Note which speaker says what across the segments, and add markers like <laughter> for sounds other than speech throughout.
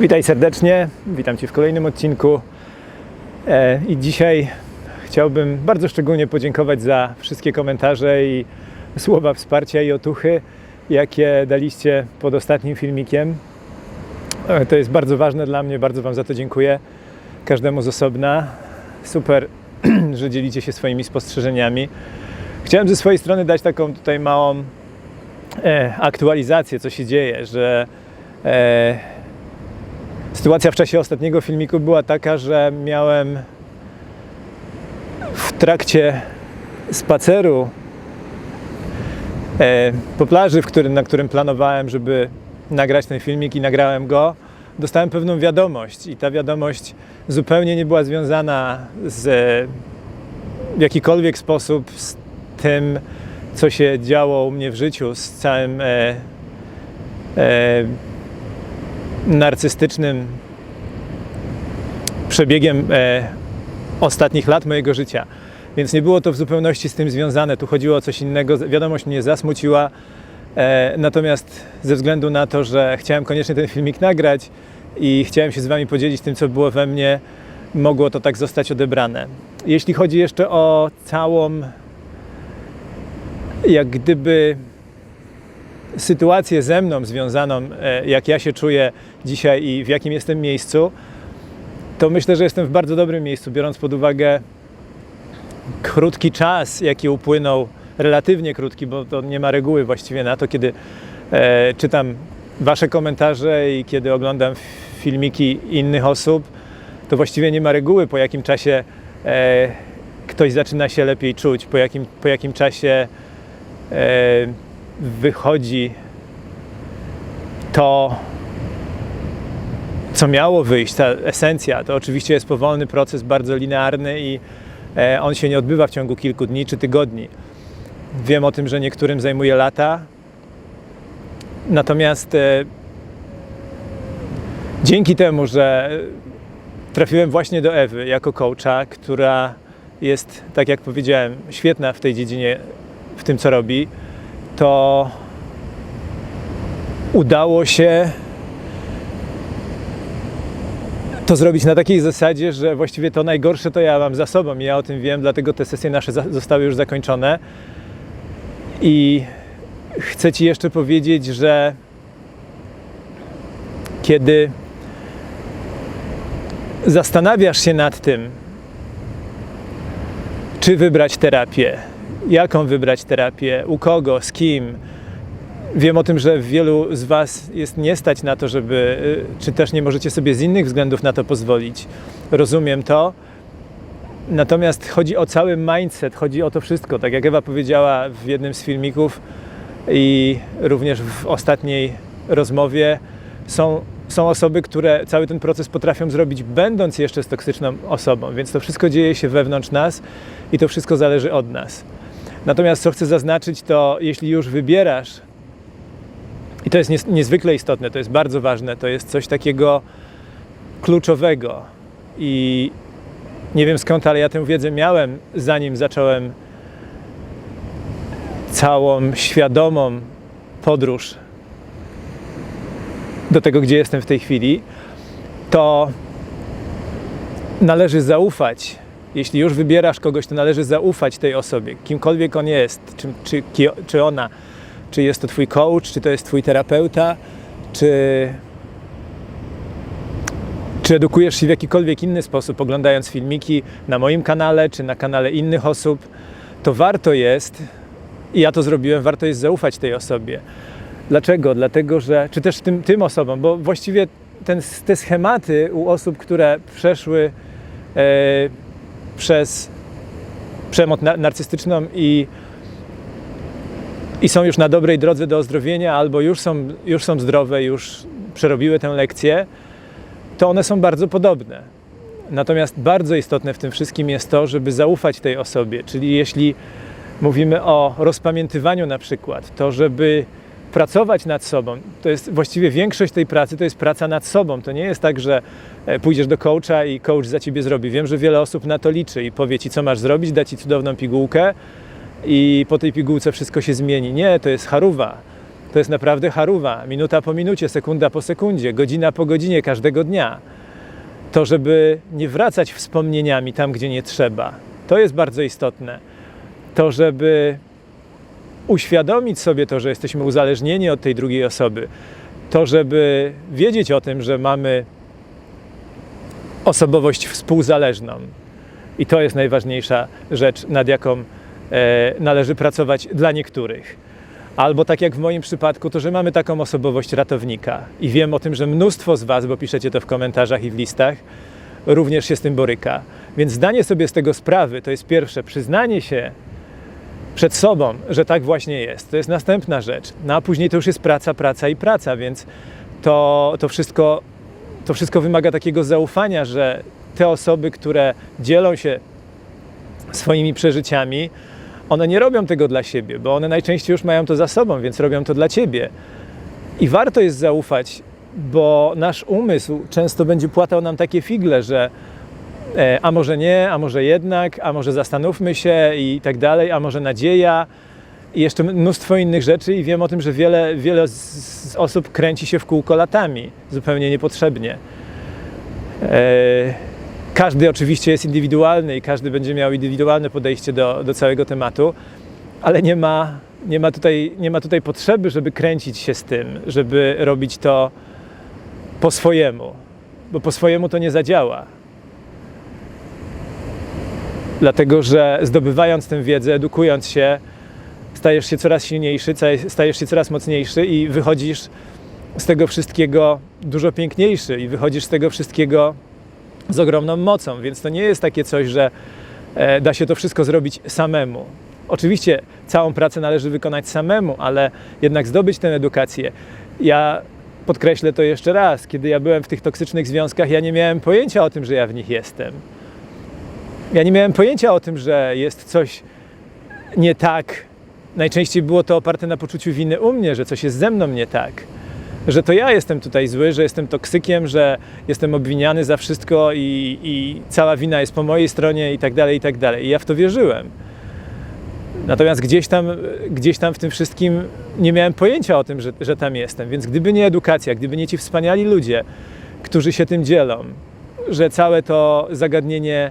Speaker 1: Witaj serdecznie, witam Cię w kolejnym odcinku. E, I dzisiaj chciałbym bardzo szczególnie podziękować za wszystkie komentarze i słowa wsparcia i otuchy, jakie daliście pod ostatnim filmikiem. E, To jest bardzo ważne dla mnie, bardzo Wam za to dziękuję. Każdemu z osobna. Super, <clears throat> że dzielicie się swoimi spostrzeżeniami. Chciałem ze swojej strony dać taką tutaj małą e, aktualizację, co się dzieje, że sytuacja w czasie ostatniego filmiku była taka, że miałem w trakcie spaceru e, po plaży, którym, na którym planowałem, żeby nagrać ten filmik i nagrałem go, dostałem pewną wiadomość i ta wiadomość zupełnie nie była związana z, w jakikolwiek sposób z tym, co się działo u mnie w życiu, z całym e, e, narcystycznym przebiegiem e, ostatnich lat mojego życia. Więc nie było to w zupełności z tym związane. Tu chodziło o coś innego. Wiadomość mnie zasmuciła. E, natomiast ze względu na to, że chciałem koniecznie ten filmik nagrać i chciałem się z Wami podzielić tym, co było we mnie, mogło to tak zostać odebrane. Jeśli chodzi jeszcze o całą, jak gdyby sytuację ze mną związaną, e, jak ja się czuję dzisiaj i w jakim jestem miejscu, to myślę, że jestem w bardzo dobrym miejscu, biorąc pod uwagę krótki czas, jaki upłynął, relatywnie krótki, bo to nie ma reguły właściwie na to, kiedy e, czytam Wasze komentarze i kiedy oglądam filmiki innych osób, to właściwie nie ma reguły, po jakim czasie e, ktoś zaczyna się lepiej czuć, po jakim, po jakim czasie e, wychodzi to, co miało wyjść, ta esencja. To oczywiście jest powolny proces, bardzo linearny i e, on się nie odbywa w ciągu kilku dni czy tygodni. Wiem o tym, że niektórym zajmuje lata. Natomiast e, dzięki temu, że trafiłem właśnie do Ewy jako coacha, która jest, tak jak powiedziałem, świetna w tej dziedzinie, w tym co robi, to udało się to zrobić na takiej zasadzie, że właściwie to najgorsze to ja mam za sobą i ja o tym wiem, dlatego te sesje nasze zostały już zakończone. I chcę Ci jeszcze powiedzieć, że kiedy zastanawiasz się nad tym, czy wybrać terapię, jaką wybrać terapię, u kogo, z kim, Wiem o tym, że wielu z Was jest nie stać na to, żeby, y, czy też nie możecie sobie z innych względów na to pozwolić. Rozumiem to. Natomiast chodzi o cały mindset, chodzi o to wszystko. Tak jak Ewa powiedziała w jednym z filmików i również w ostatniej rozmowie, są, są osoby, które cały ten proces potrafią zrobić, będąc jeszcze z toksyczną osobą. Więc to wszystko dzieje się wewnątrz nas i to wszystko zależy od nas. Natomiast co chcę zaznaczyć, to jeśli już wybierasz i to jest niezwykle istotne, to jest bardzo ważne, to jest coś takiego kluczowego. I nie wiem skąd, ale ja tę wiedzę miałem, zanim zacząłem całą świadomą podróż do tego, gdzie jestem w tej chwili, to należy zaufać. Jeśli już wybierasz kogoś, to należy zaufać tej osobie, kimkolwiek on jest, czy, czy, czy ona czy jest to Twój coach, czy to jest Twój terapeuta, czy, czy edukujesz się w jakikolwiek inny sposób, oglądając filmiki na moim kanale, czy na kanale innych osób, to warto jest, i ja to zrobiłem, warto jest zaufać tej osobie. Dlaczego? Dlatego, że, czy też tym, tym osobom, bo właściwie ten, te schematy u osób, które przeszły e, przez przemoc na, narcystyczną i i są już na dobrej drodze do ozdrowienia, albo już są, już są zdrowe, już przerobiły tę lekcję, to one są bardzo podobne. Natomiast bardzo istotne w tym wszystkim jest to, żeby zaufać tej osobie. Czyli jeśli mówimy o rozpamiętywaniu na przykład, to żeby pracować nad sobą, to jest właściwie większość tej pracy to jest praca nad sobą. To nie jest tak, że e, pójdziesz do coacha i coach za ciebie zrobi. Wiem, że wiele osób na to liczy i powie ci, co masz zrobić, da ci cudowną pigułkę, i po tej pigułce wszystko się zmieni. Nie, to jest haruwa. to jest naprawdę haruwa, minuta po minucie, sekunda po sekundzie, godzina po godzinie każdego dnia. To, żeby nie wracać wspomnieniami tam, gdzie nie trzeba, to jest bardzo istotne. To, żeby uświadomić sobie to, że jesteśmy uzależnieni od tej drugiej osoby, to, żeby wiedzieć o tym, że mamy osobowość współzależną. I to jest najważniejsza rzecz, nad jaką e, należy pracować dla niektórych. Albo tak jak w moim przypadku, to że mamy taką osobowość ratownika. I wiem o tym, że mnóstwo z Was, bo piszecie to w komentarzach i w listach, również się z tym boryka. Więc zdanie sobie z tego sprawy to jest pierwsze, przyznanie się przed sobą, że tak właśnie jest. To jest następna rzecz. No a później to już jest praca, praca i praca, więc to, to, wszystko, to wszystko wymaga takiego zaufania, że te osoby, które dzielą się swoimi przeżyciami, one nie robią tego dla siebie, bo one najczęściej już mają to za sobą, więc robią to dla ciebie. I warto jest zaufać, bo nasz umysł często będzie płatał nam takie figle, że a może nie, a może jednak, a może zastanówmy się i tak dalej, a może nadzieja i jeszcze mnóstwo innych rzeczy i wiem o tym, że wiele, wiele z osób kręci się w kółko latami, zupełnie niepotrzebnie. E, każdy oczywiście jest indywidualny i każdy będzie miał indywidualne podejście do, do całego tematu, ale nie ma, nie, ma tutaj, nie ma tutaj potrzeby, żeby kręcić się z tym, żeby robić to po swojemu, bo po swojemu to nie zadziała. Dlatego, że zdobywając tę wiedzę, edukując się, stajesz się coraz silniejszy, stajesz się coraz mocniejszy i wychodzisz z tego wszystkiego dużo piękniejszy i wychodzisz z tego wszystkiego z ogromną mocą, więc to nie jest takie coś, że e, da się to wszystko zrobić samemu. Oczywiście całą pracę należy wykonać samemu, ale jednak zdobyć tę edukację. Ja podkreślę to jeszcze raz, kiedy ja byłem w tych toksycznych związkach, ja nie miałem pojęcia o tym, że ja w nich jestem. Ja nie miałem pojęcia o tym, że jest coś nie tak. Najczęściej było to oparte na poczuciu winy u mnie, że coś jest ze mną nie tak że to ja jestem tutaj zły, że jestem toksykiem, że jestem obwiniany za wszystko i, i cała wina jest po mojej stronie i tak dalej, i tak dalej. I ja w to wierzyłem. Natomiast gdzieś tam, gdzieś tam w tym wszystkim nie miałem pojęcia o tym, że, że tam jestem. Więc gdyby nie edukacja, gdyby nie ci wspaniali ludzie, którzy się tym dzielą, że całe to zagadnienie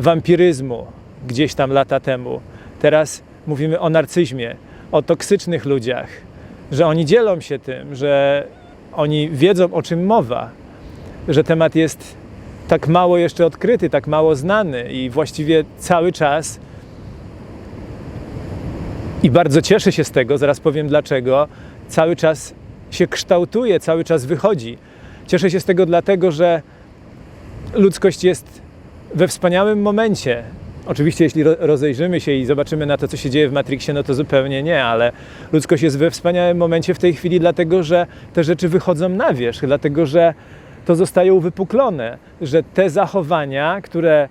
Speaker 1: wampiryzmu gdzieś tam lata temu, teraz mówimy o narcyzmie, o toksycznych ludziach, że oni dzielą się tym, że oni wiedzą o czym mowa, że temat jest tak mało jeszcze odkryty, tak mało znany i właściwie cały czas. I bardzo cieszę się z tego, zaraz powiem dlaczego, cały czas się kształtuje, cały czas wychodzi. Cieszę się z tego dlatego, że ludzkość jest we wspaniałym momencie. Oczywiście, jeśli rozejrzymy się i zobaczymy na to, co się dzieje w Matrixie, no to zupełnie nie, ale ludzkość jest we wspaniałym momencie w tej chwili, dlatego że te rzeczy wychodzą na wierzch, dlatego że to zostaje uwypuklone, że te zachowania, które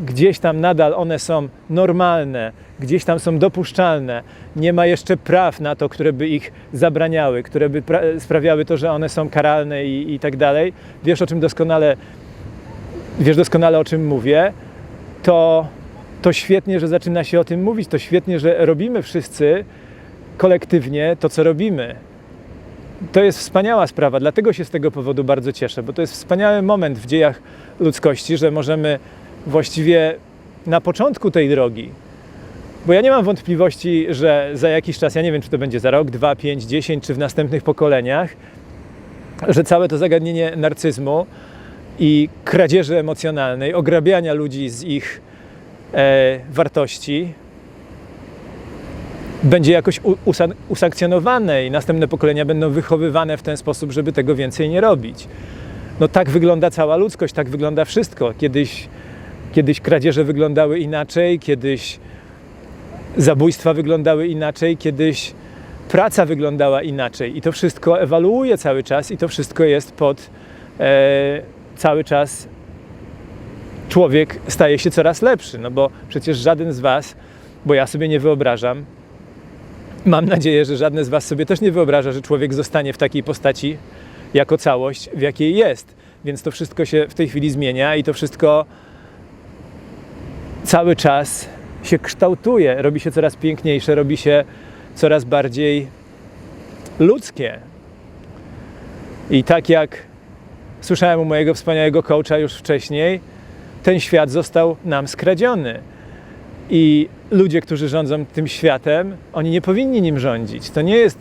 Speaker 1: gdzieś tam nadal one są normalne, gdzieś tam są dopuszczalne, nie ma jeszcze praw na to, które by ich zabraniały, które by sprawiały to, że one są karalne i, i tak dalej. Wiesz o czym doskonale, wiesz doskonale o czym mówię to, to świetnie, że zaczyna się o tym mówić, to świetnie, że robimy wszyscy kolektywnie to, co robimy. To jest wspaniała sprawa, dlatego się z tego powodu bardzo cieszę, bo to jest wspaniały moment w dziejach ludzkości, że możemy właściwie na początku tej drogi, bo ja nie mam wątpliwości, że za jakiś czas, ja nie wiem, czy to będzie za rok, dwa, pięć, dziesięć, czy w następnych pokoleniach, że całe to zagadnienie narcyzmu i kradzieży emocjonalnej, ograbiania ludzi z ich e, wartości będzie jakoś usankcjonowane i następne pokolenia będą wychowywane w ten sposób, żeby tego więcej nie robić. No tak wygląda cała ludzkość, tak wygląda wszystko. Kiedyś, kiedyś kradzieże wyglądały inaczej, kiedyś zabójstwa wyglądały inaczej, kiedyś praca wyglądała inaczej i to wszystko ewaluuje cały czas i to wszystko jest pod e, cały czas człowiek staje się coraz lepszy, no bo przecież żaden z Was, bo ja sobie nie wyobrażam, mam nadzieję, że żadne z Was sobie też nie wyobraża, że człowiek zostanie w takiej postaci jako całość, w jakiej jest. Więc to wszystko się w tej chwili zmienia i to wszystko cały czas się kształtuje, robi się coraz piękniejsze, robi się coraz bardziej ludzkie. I tak jak słyszałem u mojego wspaniałego coacha już wcześniej, ten świat został nam skradziony. I ludzie, którzy rządzą tym światem, oni nie powinni nim rządzić. To nie jest,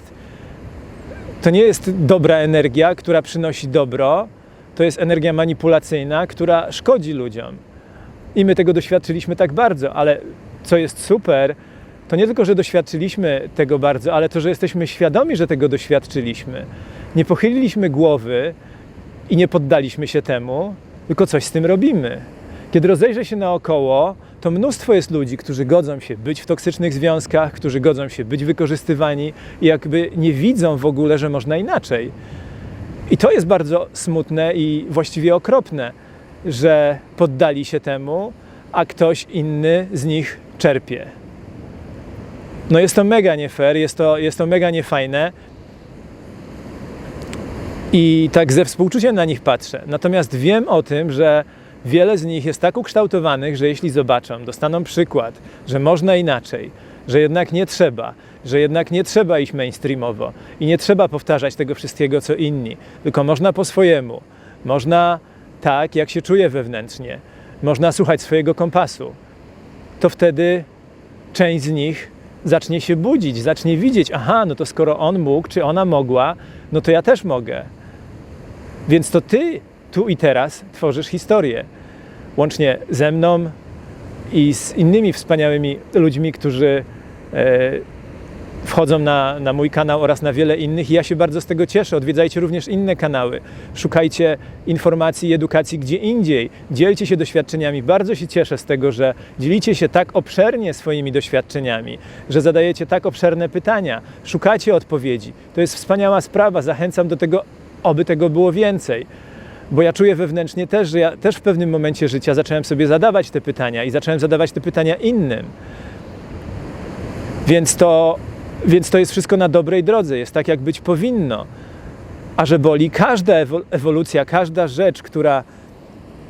Speaker 1: to nie jest dobra energia, która przynosi dobro, to jest energia manipulacyjna, która szkodzi ludziom. I my tego doświadczyliśmy tak bardzo, ale co jest super, to nie tylko, że doświadczyliśmy tego bardzo, ale to, że jesteśmy świadomi, że tego doświadczyliśmy. Nie pochyliliśmy głowy i nie poddaliśmy się temu, tylko coś z tym robimy. Kiedy rozejrzę się naokoło, to mnóstwo jest ludzi, którzy godzą się być w toksycznych związkach, którzy godzą się być wykorzystywani i jakby nie widzą w ogóle, że można inaczej. I to jest bardzo smutne i właściwie okropne, że poddali się temu, a ktoś inny z nich czerpie. No jest to mega nie fair, jest to, jest to mega niefajne. I tak ze współczuciem na nich patrzę. Natomiast wiem o tym, że wiele z nich jest tak ukształtowanych, że jeśli zobaczą, dostaną przykład, że można inaczej, że jednak nie trzeba, że jednak nie trzeba iść mainstreamowo i nie trzeba powtarzać tego wszystkiego, co inni, tylko można po swojemu, można tak, jak się czuje wewnętrznie, można słuchać swojego kompasu, to wtedy część z nich zacznie się budzić, zacznie widzieć, aha, no to skoro on mógł, czy ona mogła, no to ja też mogę. Więc to ty tu i teraz tworzysz historię. Łącznie ze mną i z innymi wspaniałymi ludźmi, którzy e, wchodzą na, na mój kanał oraz na wiele innych. I ja się bardzo z tego cieszę. Odwiedzajcie również inne kanały. Szukajcie informacji i edukacji gdzie indziej. Dzielcie się doświadczeniami. Bardzo się cieszę z tego, że dzielicie się tak obszernie swoimi doświadczeniami, że zadajecie tak obszerne pytania. Szukacie odpowiedzi. To jest wspaniała sprawa. Zachęcam do tego, oby tego było więcej. Bo ja czuję wewnętrznie też, że ja też w pewnym momencie życia zacząłem sobie zadawać te pytania i zacząłem zadawać te pytania innym. Więc to, więc to jest wszystko na dobrej drodze, jest tak, jak być powinno. A że boli każda ewolucja, każda rzecz, która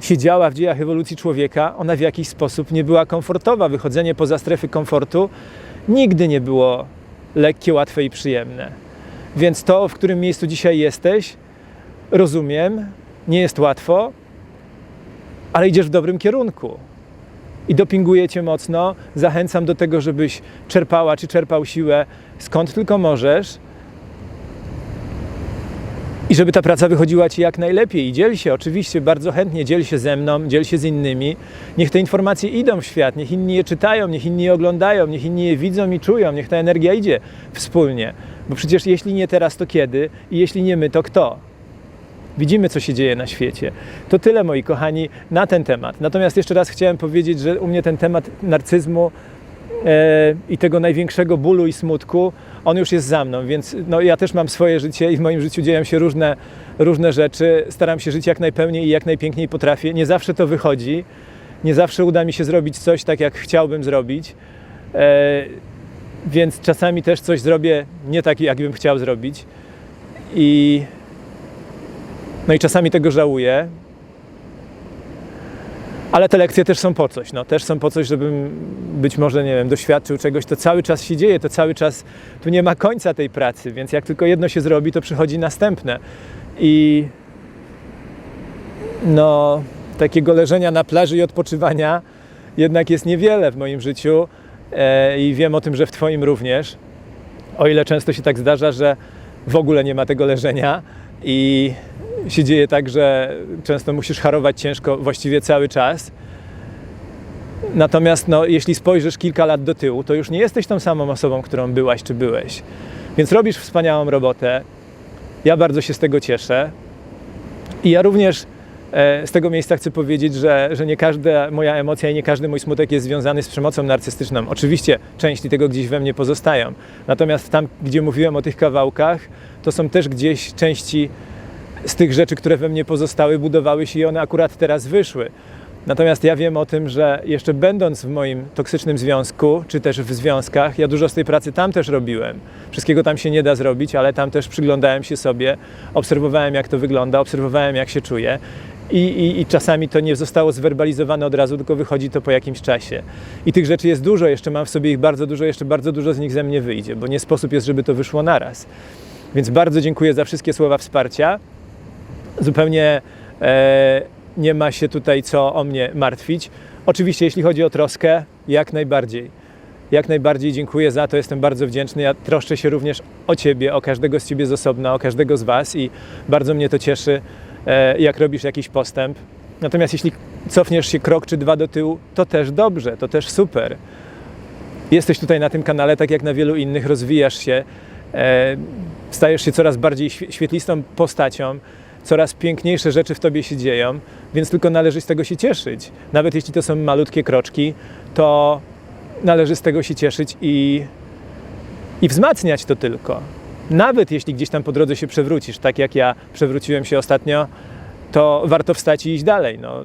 Speaker 1: się działa w dziejach ewolucji człowieka, ona w jakiś sposób nie była komfortowa. Wychodzenie poza strefy komfortu nigdy nie było lekkie, łatwe i przyjemne. Więc to, w którym miejscu dzisiaj jesteś, rozumiem, nie jest łatwo, ale idziesz w dobrym kierunku. I dopinguję cię mocno, zachęcam do tego, żebyś czerpała czy czerpał siłę skąd tylko możesz. I żeby ta praca wychodziła ci jak najlepiej. I dziel się, oczywiście, bardzo chętnie dziel się ze mną, dziel się z innymi. Niech te informacje idą w świat, niech inni je czytają, niech inni je oglądają, niech inni je widzą i czują, niech ta energia idzie wspólnie. Bo przecież jeśli nie teraz, to kiedy? I jeśli nie my, to kto? Widzimy, co się dzieje na świecie. To tyle, moi kochani, na ten temat. Natomiast jeszcze raz chciałem powiedzieć, że u mnie ten temat narcyzmu e, i tego największego bólu i smutku, on już jest za mną, więc no, ja też mam swoje życie i w moim życiu dzieją się różne, różne rzeczy. Staram się żyć jak najpełniej i jak najpiękniej potrafię. Nie zawsze to wychodzi, nie zawsze uda mi się zrobić coś tak, jak chciałbym zrobić. E, więc czasami też coś zrobię nie tak, jak bym chciał zrobić. I no i czasami tego żałuję. Ale te lekcje też są po coś. No, też są po coś, żebym być może, nie wiem, doświadczył czegoś. To cały czas się dzieje, to cały czas, tu nie ma końca tej pracy, więc jak tylko jedno się zrobi, to przychodzi następne. I no, takiego leżenia na plaży i odpoczywania jednak jest niewiele w moim życiu e, i wiem o tym, że w Twoim również. O ile często się tak zdarza, że w ogóle nie ma tego leżenia i się dzieje tak, że często musisz harować ciężko właściwie cały czas. Natomiast no, jeśli spojrzysz kilka lat do tyłu, to już nie jesteś tą samą osobą, którą byłaś czy byłeś. Więc robisz wspaniałą robotę. Ja bardzo się z tego cieszę. I ja również e, z tego miejsca chcę powiedzieć, że, że nie każda moja emocja i nie każdy mój smutek jest związany z przemocą narcystyczną. Oczywiście części tego gdzieś we mnie pozostają. Natomiast tam, gdzie mówiłem o tych kawałkach, to są też gdzieś części z tych rzeczy, które we mnie pozostały, budowały się i one akurat teraz wyszły. Natomiast ja wiem o tym, że jeszcze będąc w moim toksycznym związku, czy też w związkach, ja dużo z tej pracy tam też robiłem. Wszystkiego tam się nie da zrobić, ale tam też przyglądałem się sobie, obserwowałem jak to wygląda, obserwowałem jak się czuję. I, i, I, czasami to nie zostało zwerbalizowane od razu, tylko wychodzi to po jakimś czasie. I tych rzeczy jest dużo, jeszcze mam w sobie ich bardzo dużo, jeszcze bardzo dużo z nich ze mnie wyjdzie, bo nie sposób jest, żeby to wyszło naraz. Więc bardzo dziękuję za wszystkie słowa wsparcia. Zupełnie e, nie ma się tutaj co o mnie martwić. Oczywiście, jeśli chodzi o troskę, jak najbardziej. Jak najbardziej dziękuję za to, jestem bardzo wdzięczny. Ja troszczę się również o Ciebie, o każdego z Ciebie z osobna, o każdego z Was i bardzo mnie to cieszy, e, jak robisz jakiś postęp. Natomiast jeśli cofniesz się krok czy dwa do tyłu, to też dobrze, to też super. Jesteś tutaj na tym kanale, tak jak na wielu innych, rozwijasz się, e, stajesz się coraz bardziej świe- świetlistą postacią, coraz piękniejsze rzeczy w tobie się dzieją, więc tylko należy z tego się cieszyć. Nawet jeśli to są malutkie kroczki, to należy z tego się cieszyć i, i wzmacniać to tylko. Nawet jeśli gdzieś tam po drodze się przewrócisz, tak jak ja przewróciłem się ostatnio, to warto wstać i iść dalej. No.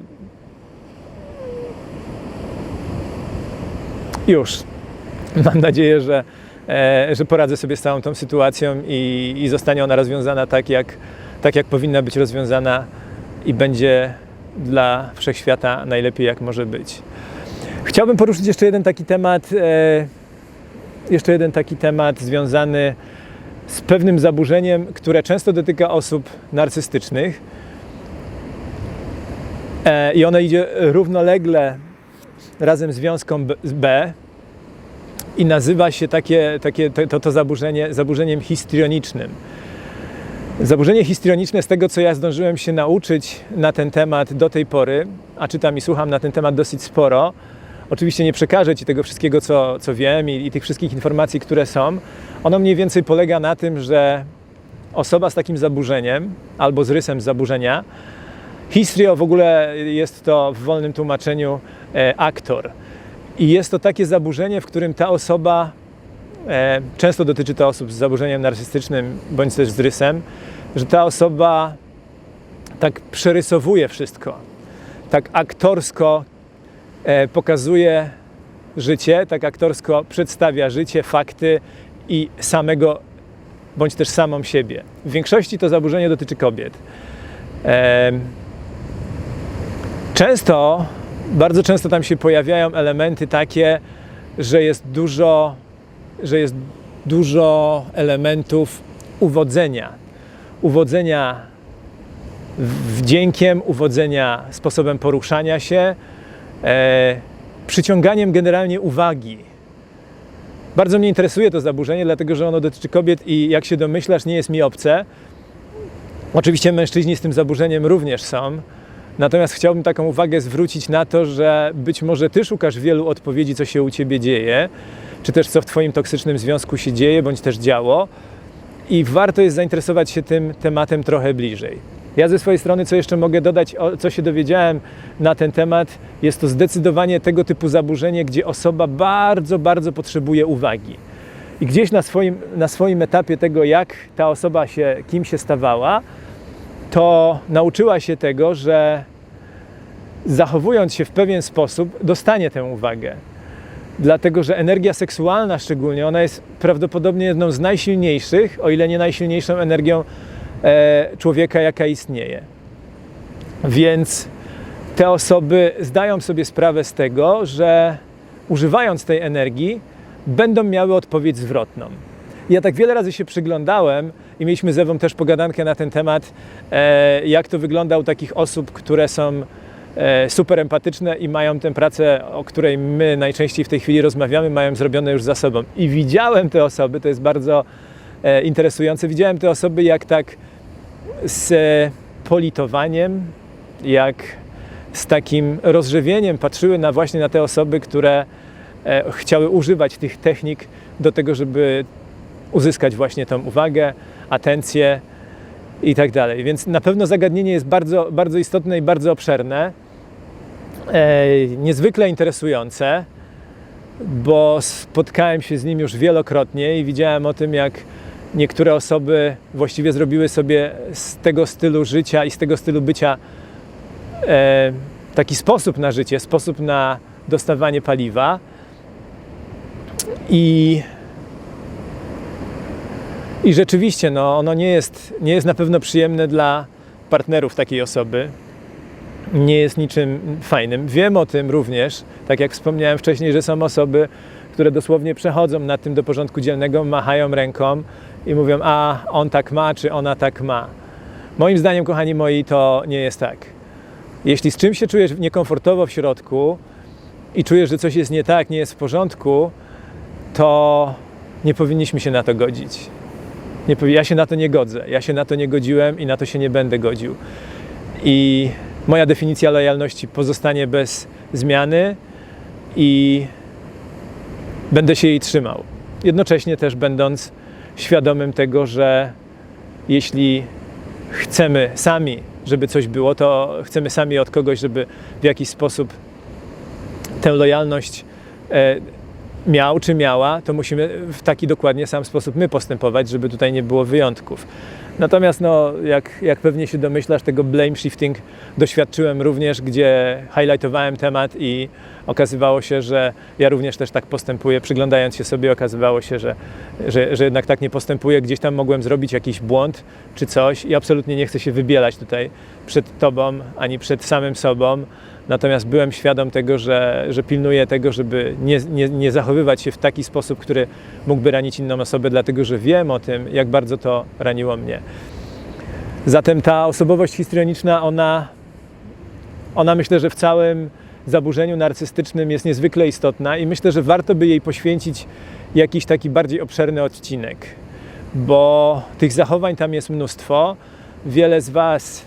Speaker 1: Już. Mam nadzieję, że, e, że poradzę sobie z całą tą sytuacją i, i zostanie ona rozwiązana tak jak, tak, jak powinna być rozwiązana i będzie dla wszechświata najlepiej, jak może być. Chciałbym poruszyć jeszcze jeden taki temat, e, jeszcze jeden taki temat związany z pewnym zaburzeniem, które często dotyka osób narcystycznych. E, I ono idzie równolegle razem z wiązką B, i nazywa się takie, takie, to, to zaburzenie zaburzeniem histrionicznym. Zaburzenie histrioniczne, z tego co ja zdążyłem się nauczyć na ten temat do tej pory, a czytam i słucham na ten temat dosyć sporo. Oczywiście nie przekażę Ci tego wszystkiego, co, co wiem i, i tych wszystkich informacji, które są. Ono mniej więcej polega na tym, że osoba z takim zaburzeniem albo z rysem zaburzenia, histrio w ogóle jest to w wolnym tłumaczeniu e, aktor. I jest to takie zaburzenie, w którym ta osoba, e, często dotyczy to osób z zaburzeniem narcystycznym bądź też z rysem, że ta osoba tak przerysowuje wszystko, tak aktorsko e, pokazuje życie, tak aktorsko przedstawia życie, fakty i samego bądź też samą siebie. W większości to zaburzenie dotyczy kobiet. E, często bardzo często tam się pojawiają elementy takie, że jest dużo, że jest dużo elementów uwodzenia. Uwodzenia wdziękiem, uwodzenia sposobem poruszania się, e, przyciąganiem generalnie uwagi. Bardzo mnie interesuje to zaburzenie, dlatego że ono dotyczy kobiet i jak się domyślasz, nie jest mi obce. Oczywiście mężczyźni z tym zaburzeniem również są. Natomiast chciałbym taką uwagę zwrócić na to, że być może ty szukasz wielu odpowiedzi, co się u ciebie dzieje, czy też co w twoim toksycznym związku się dzieje, bądź też działo. I warto jest zainteresować się tym tematem trochę bliżej. Ja ze swojej strony, co jeszcze mogę dodać, co się dowiedziałem na ten temat, jest to zdecydowanie tego typu zaburzenie, gdzie osoba bardzo, bardzo potrzebuje uwagi. I gdzieś na swoim, na swoim etapie tego, jak ta osoba się, kim się stawała, to nauczyła się tego, że zachowując się w pewien sposób, dostanie tę uwagę. Dlatego, że energia seksualna szczególnie, ona jest prawdopodobnie jedną z najsilniejszych, o ile nie najsilniejszą energią e, człowieka, jaka istnieje. Więc te osoby zdają sobie sprawę z tego, że używając tej energii, będą miały odpowiedź zwrotną. Ja tak wiele razy się przyglądałem i mieliśmy z Ewą też pogadankę na ten temat, e, jak to wygląda u takich osób, które są super empatyczne i mają tę pracę, o której my najczęściej w tej chwili rozmawiamy, mają zrobione już za sobą. I widziałem te osoby, to jest bardzo e, interesujące, widziałem te osoby jak tak z politowaniem, jak z takim rozżywieniem patrzyły na właśnie na te osoby, które e, chciały używać tych technik do tego, żeby uzyskać właśnie tą uwagę, atencję i tak dalej. Więc na pewno zagadnienie jest bardzo, bardzo istotne i bardzo obszerne, e, niezwykle interesujące, bo spotkałem się z nim już wielokrotnie i widziałem o tym, jak niektóre osoby właściwie zrobiły sobie z tego stylu życia i z tego stylu bycia e, taki sposób na życie, sposób na dostawanie paliwa. I i rzeczywiście, no, ono nie jest, nie jest na pewno przyjemne dla partnerów takiej osoby. Nie jest niczym fajnym. Wiem o tym również, tak jak wspomniałem wcześniej, że są osoby, które dosłownie przechodzą nad tym do porządku dziennego, machają ręką i mówią, a on tak ma, czy ona tak ma. Moim zdaniem, kochani moi, to nie jest tak. Jeśli z czymś się czujesz niekomfortowo w środku i czujesz, że coś jest nie tak, nie jest w porządku, to nie powinniśmy się na to godzić. Nie, powi- ja się na to nie godzę. Ja się na to nie godziłem i na to się nie będę godził. I moja definicja lojalności pozostanie bez zmiany i będę się jej trzymał. Jednocześnie też będąc świadomym tego, że jeśli chcemy sami, żeby coś było, to chcemy sami od kogoś, żeby w jakiś sposób tę lojalność e, miał czy miała, to musimy w taki dokładnie sam sposób my postępować, żeby tutaj nie było wyjątków. Natomiast, no, jak, jak pewnie się domyślasz, tego blame shifting doświadczyłem również, gdzie highlightowałem temat i okazywało się, że ja również też tak postępuję. Przyglądając się sobie, okazywało się, że, że, że jednak tak nie postępuję. Gdzieś tam mogłem zrobić jakiś błąd czy coś i absolutnie nie chcę się wybielać tutaj przed Tobą ani przed samym sobą. Natomiast byłem świadom tego, że, że pilnuję tego, żeby nie, nie, nie zachowywać się w taki sposób, który mógłby ranić inną osobę, dlatego że wiem o tym, jak bardzo to raniło mnie. Zatem ta osobowość histrioniczna, ona, ona myślę, że w całym zaburzeniu narcystycznym jest niezwykle istotna i myślę, że warto by jej poświęcić jakiś taki bardziej obszerny odcinek, bo tych zachowań tam jest mnóstwo. Wiele z Was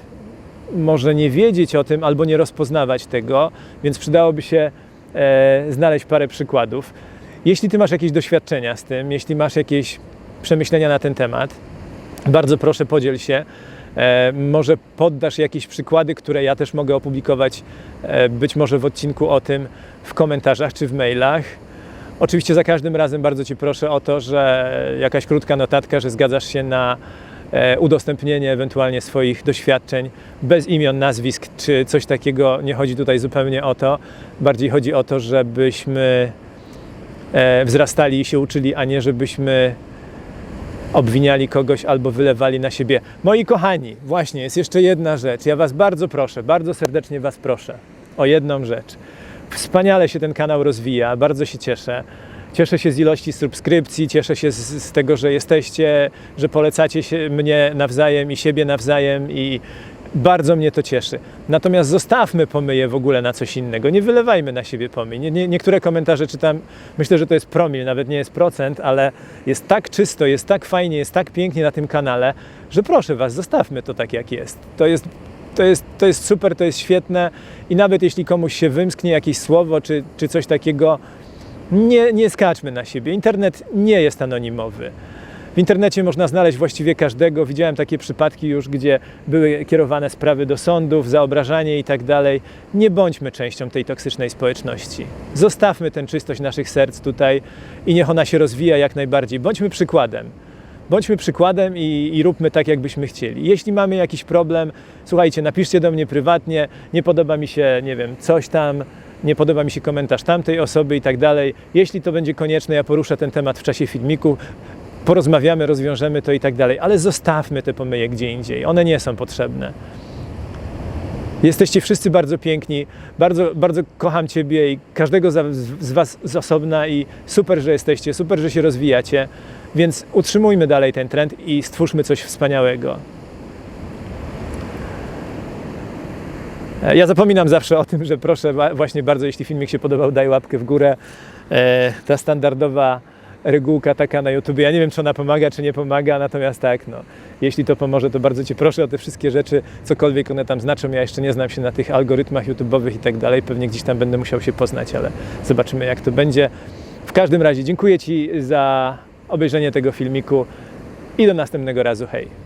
Speaker 1: może nie wiedzieć o tym albo nie rozpoznawać tego, więc przydałoby się e, znaleźć parę przykładów. Jeśli Ty masz jakieś doświadczenia z tym, jeśli masz jakieś przemyślenia na ten temat, bardzo proszę podziel się. E, może poddasz jakieś przykłady, które ja też mogę opublikować, e, być może w odcinku o tym w komentarzach czy w mailach. Oczywiście za każdym razem bardzo Cię proszę o to, że jakaś krótka notatka, że zgadzasz się na udostępnienie ewentualnie swoich doświadczeń bez imion, nazwisk czy coś takiego. Nie chodzi tutaj zupełnie o to. Bardziej chodzi o to, żebyśmy e, wzrastali i się uczyli, a nie żebyśmy obwiniali kogoś albo wylewali na siebie. Moi kochani, właśnie jest jeszcze jedna rzecz. Ja Was bardzo proszę, bardzo serdecznie Was proszę o jedną rzecz. Wspaniale się ten kanał rozwija, bardzo się cieszę. Cieszę się z ilości subskrypcji, cieszę się z, z tego, że jesteście, że polecacie się mnie nawzajem i siebie nawzajem i bardzo mnie to cieszy. Natomiast zostawmy pomyje w ogóle na coś innego. Nie wylewajmy na siebie pomyj. Nie, nie, niektóre komentarze czytam, myślę, że to jest promil, nawet nie jest procent, ale jest tak czysto, jest tak fajnie, jest tak pięknie na tym kanale, że proszę Was, zostawmy to tak jak jest. To jest to jest, to jest super, to jest świetne i nawet jeśli komuś się wymsknie jakieś słowo czy, czy coś takiego, nie, nie skaczmy na siebie. Internet nie jest anonimowy. W internecie można znaleźć właściwie każdego. Widziałem takie przypadki już, gdzie były kierowane sprawy do sądów za obrażanie i tak dalej. Nie bądźmy częścią tej toksycznej społeczności. Zostawmy tę czystość naszych serc tutaj i niech ona się rozwija jak najbardziej. Bądźmy przykładem. Bądźmy przykładem i, i róbmy tak, jakbyśmy chcieli. Jeśli mamy jakiś problem, słuchajcie, napiszcie do mnie prywatnie, nie podoba mi się, nie wiem, coś tam, nie podoba mi się komentarz tamtej osoby i tak dalej. Jeśli to będzie konieczne, ja poruszę ten temat w czasie filmiku, porozmawiamy, rozwiążemy to i tak dalej, ale zostawmy te pomyje gdzie indziej. One nie są potrzebne. Jesteście wszyscy bardzo piękni, bardzo, bardzo kocham Ciebie i każdego z Was z osobna i super, że jesteście, super, że się rozwijacie, więc utrzymujmy dalej ten trend i stwórzmy coś wspaniałego. Ja zapominam zawsze o tym, że proszę właśnie bardzo, jeśli filmik się podobał, daj łapkę w górę. E, ta standardowa regułka taka na YouTube. Ja nie wiem, czy ona pomaga, czy nie pomaga, natomiast tak, no, jeśli to pomoże, to bardzo Cię proszę o te wszystkie rzeczy, cokolwiek one tam znaczą. Ja jeszcze nie znam się na tych algorytmach YouTube'owych i tak dalej. Pewnie gdzieś tam będę musiał się poznać, ale zobaczymy, jak to będzie. W każdym razie dziękuję Ci za obejrzenie tego filmiku i do następnego razu. Hej!